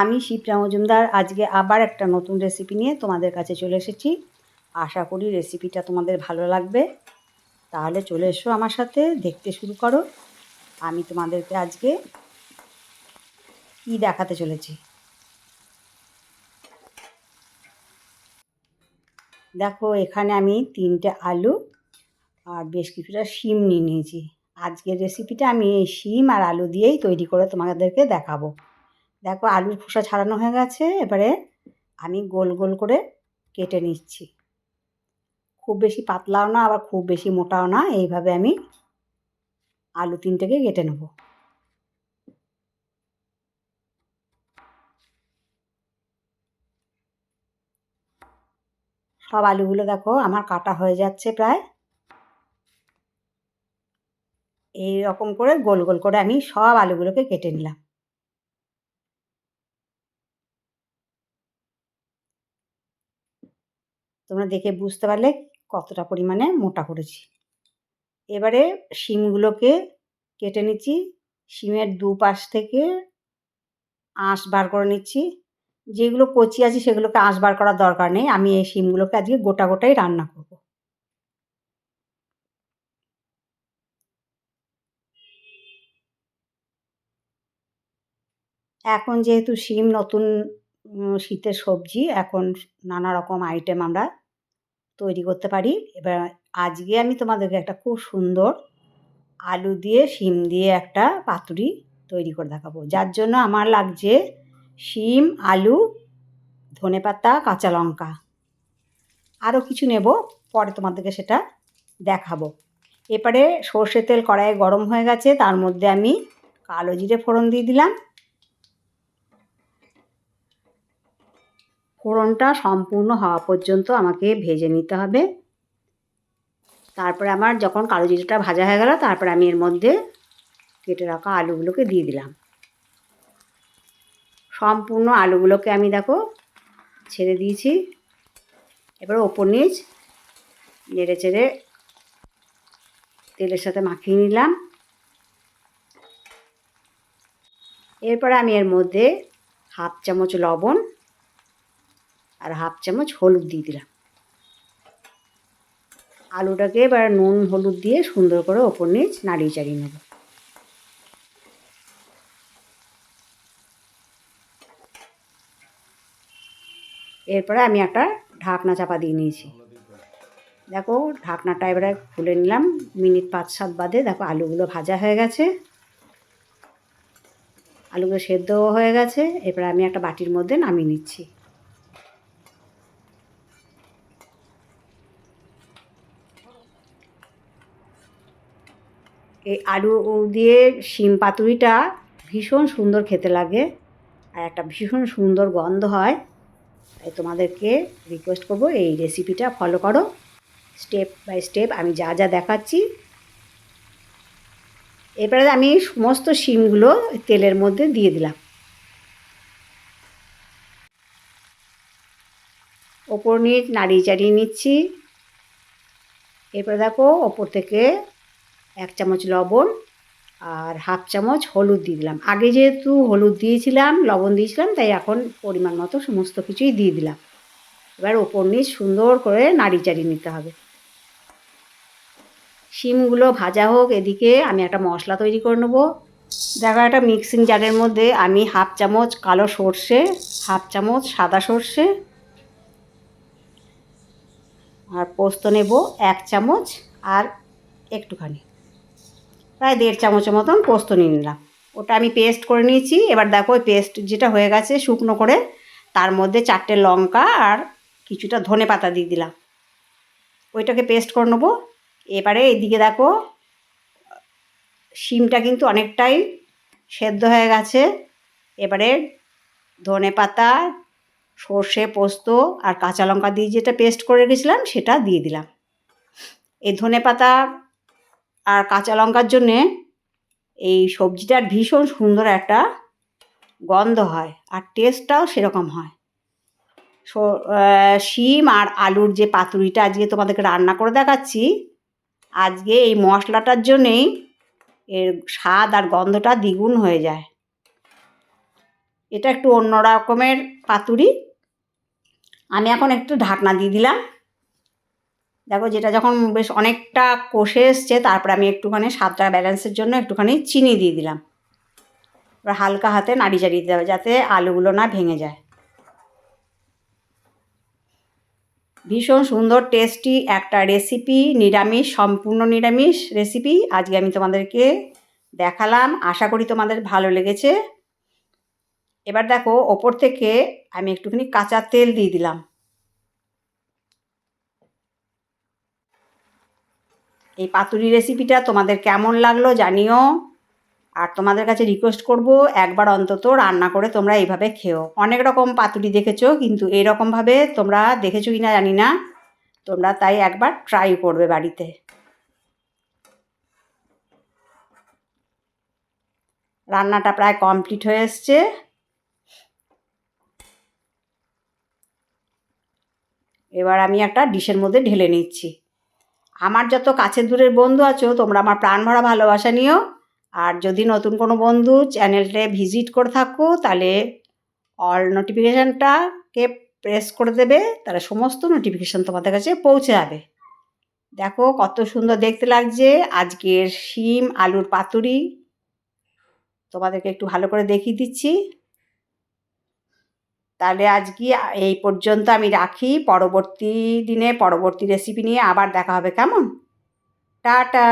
আমি শিপ্রা মজুমদার, আজকে আবার একটা নতুন রেসিপি নিয়ে তোমাদের কাছে চলে এসেছি। আশা করি রেসিপিটা তোমাদের ভালো লাগবে। তাহলে চলে এসো আমার সাথে, দেখতে শুরু করো। আমি তোমাদেরকে আজকে কী দেখাতে চলেছি। দেখো, এখানে আমি তিনটে আলু আর বেশ কিছুটা শিম নিয়ে নিয়েছি। আজকের রেসিপিটা আমি এই শিম আর আলু দিয়েই তৈরি করে তোমাদেরকে দেখাবো। দেখো আলুর খোসা ছাড়ানো হয়ে গেছে, এবারে আমি গোল গোল করে কেটে নিচ্ছি। খুব বেশি পাতলাও না, আবার খুব বেশি মোটাও না, এইভাবে আমি আলু তিনটেকে কেটে নেব। সব আলুগুলো দেখো আমার কাটা হয়ে যাচ্ছে প্রায়। এই রকম করে গোল গোল করে আমি সব আলুগুলোকে কেটে নিলাম। তোমরা দেখে বুঝতে পারলে কতটা পরিমাণে মোটা করেছি। এবারে শিমগুলোকে কেটে নিচ্ছি। শিমের দুপাশ থেকে আঁশ বার করে নিচ্ছি। যেগুলো কচি আছে সেগুলোকে আঁশ বার করার দরকার নেই। আমি এই শিমগুলোকে আজকে গোটা গোটাই রান্না করব। এখন যেহেতু শিম নতুন শীতের সবজি, এখন নানা রকম আইটেম আমরা তৈরি করতে পারি। এবার আজকে আমি তোমাদেরকে একটা খুব সুন্দর আলু দিয়ে, শিম দিয়ে একটা পাতুরি তৈরি করে দেখাবো। যার জন্য আমার লাগছে শিম, আলু, ধনে পাতা, কাঁচা লঙ্কা। আরও কিছু নেব, পরে তোমাদেরকে সেটা দেখাবো। এবারে সর্ষে তেল কড়াইয়ে গরম হয়ে গেছে, তার মধ্যে আমি কালো জিরে ফোড়ন দিয়ে দিলাম। ফোড়নটা সম্পূর্ণ হওয়া পর্যন্ত আমাকে ভেজে নিতে হবে। তারপরে আমার যখন কালো জিরেটা ভাজা হয়ে গেল, তারপরে আমি এর মধ্যে কেটে রাখা আলুগুলোকে দিয়ে দিলাম। সম্পূর্ণ আলুগুলোকে আমি দেখো ছেড়ে দিয়েছি। এবার ওপর নিচ নেড়ে চেড়ে তেলের সাথে মাখিয়ে নিলাম। এরপরে আমি এর মধ্যে হাফ চামচ লবণ আর হাফ চামচ হলুদ দিয়ে দিলাম। আলুটাকে এবার নুন, হলুদ দিয়ে সুন্দর করে ওপর নিচ নাড়িয়ে চাড়িয়ে নেব। এরপরে আমি একটা ঢাকনা চাপা দিয়ে নিয়েছি। দেখো, ঢাকনাটা এবারে খুলে নিলাম। মিনিট পাঁচ, সাত বাদে দেখো আলুগুলো ভাজা হয়ে গেছে। আলুগুলো সেদ্ধও হয়ে গেছে। এরপরে আমি একটা বাটির মধ্যে নামিয়ে নিচ্ছি। এই আলু দিয়ে শিম পাতুরিটা ভীষণ সুন্দর খেতে লাগে আর একটা ভীষণ সুন্দর গন্ধ হয়। তাই তোমাদেরকে রিকোয়েস্ট করব এই রেসিপিটা ফলো করো। স্টেপ বাই স্টেপ আমি যা যা দেখাচ্ছি। এরপরে আমি সমস্ত শিমগুলো তেলের মধ্যে দিয়ে দিলাম। ওপর নিয়ে নাড়িয়ে চাড়িয়ে নিচ্ছি। এরপরে দেখো ওপর থেকে এক চামচ লবণ আর হাফ চামচ হলুদ দিয়ে দিলাম। আগে যেহেতু হলুদ দিয়েছিলাম, লবণ দিয়েছিলাম, তাই এখন পরিমাণ মতো সমস্ত কিছুই দিয়ে দিলাম। এবার ওপর নিচ সুন্দর করে নাড়ি চাড়িয়ে নিতে হবে। শিমগুলো ভাজা হোক, এদিকে আমি একটা মশলা তৈরি করে নেব। দেখো একটা মিক্সিং জারের মধ্যে আমি হাফ চামচ কালো সর্ষে, হাফ চামচ সাদা সর্ষে আর পোস্ত নেব এক চামচ আর একটুখানি। প্রায় দেড় চামচের মতন পোস্ত নিয়ে নিলাম। ওটা আমি পেস্ট করে নিয়েছি। এবার দেখো, ওই পেস্ট যেটা হয়ে গেছে শুকনো করে, তার মধ্যে চারটে লঙ্কা আর কিছুটা ধনে পাতা দিয়ে দিলাম। ওইটাকে পেস্ট করে নেব। এবারে এদিকে দেখো, শিমটা কিন্তু অনেকটাই সেদ্ধ হয়ে গেছে। এবারে ধনে পাতা, সর্ষে, পোস্ত আর কাঁচা লঙ্কা দিয়ে যেটা পেস্ট করে রেখেছিলাম, সেটা দিয়ে দিলাম। এই ধনে পাতা আর কাঁচা লঙ্কার জন্যে এই সবজিটার ভীষণ সুন্দর একটা গন্ধ হয় আর টেস্টটাও সেরকম হয়। শিম আর আলুর যে পাতুরিটা আজকে তোমাদেরকে রান্না করে দেখাচ্ছি, আজকে এই মশলাটার জন্যেই এর স্বাদ আর গন্ধটা দ্বিগুণ হয়ে যায়। এটা একটু অন্য রকমের পাতুরি। আমি এখন একটু ঢাকনা দিয়ে দিলাম। দেখো যেটা যখন বেশ অনেকটা কষে এসছে, তারপরে আমি একটুখানি স্বাদটা ব্যালেন্সের জন্য একটুখানি চিনি দিয়ে দিলাম। এবার হালকা হাতে নাড়ি চাড়িয়ে দিতে হবে যাতে আলুগুলো না ভেঙে যায়। ভীষণ সুন্দর টেস্টি একটা রেসিপি নিরামিষ, সম্পূর্ণ নিরামিষ রেসিপি আজকে আমি তোমাদেরকে দেখালাম, আশা করি তোমাদের ভালো লেগেছে। এবার দেখো, ওপর থেকে আমি একটুখানি কাঁচা তেল দিয়ে দিলাম। এই পাতুরি রেসিপিটা তোমাদের কেমন লাগল জানিও। আর তোমাদের কাছে রিকোয়েস্ট করব, একবার অন্তত রান্না করে তোমরা এইভাবে খেও। অনেক রকম পাতুরি দেখেছ, কিন্তু এইরকমভাবে তোমরা দেখেছ কি না জানি না। তোমরা তাই একবার ট্রাই করবে বাড়িতে। রান্নাটা প্রায় কমপ্লিট হয়ে এসছে। এবার আমি একটা ডিশের মধ্যে ঢেলে নিচ্ছি। আমার যত কাছের দূরের বন্ধু আছো, তোমরা আমার প্রাণ ভরা ভালোবাসা নিও। আর যদি নতুন কোনো বন্ধু চ্যানেলটা ভিজিট করে থাকো, তাহলে অল নোটিফিকেশানটাকে প্রেস করে দেবে, তাহলে সমস্ত নোটিফিকেশান তোমাদের কাছে পৌঁছে যাবে। দেখো কত সুন্দর দেখতে লাগছে। আজকের শিম আলুর পাতুরি। তোমাদেরকে একটু ভালো করে দেখিয়ে দিচ্ছি। তাহলে আজকে এই পর্যন্ত আমি রাখি। পরবর্তী দিনে পরবর্তী রেসিপি নিয়ে আবার দেখা হবে। কেমন? টাটা!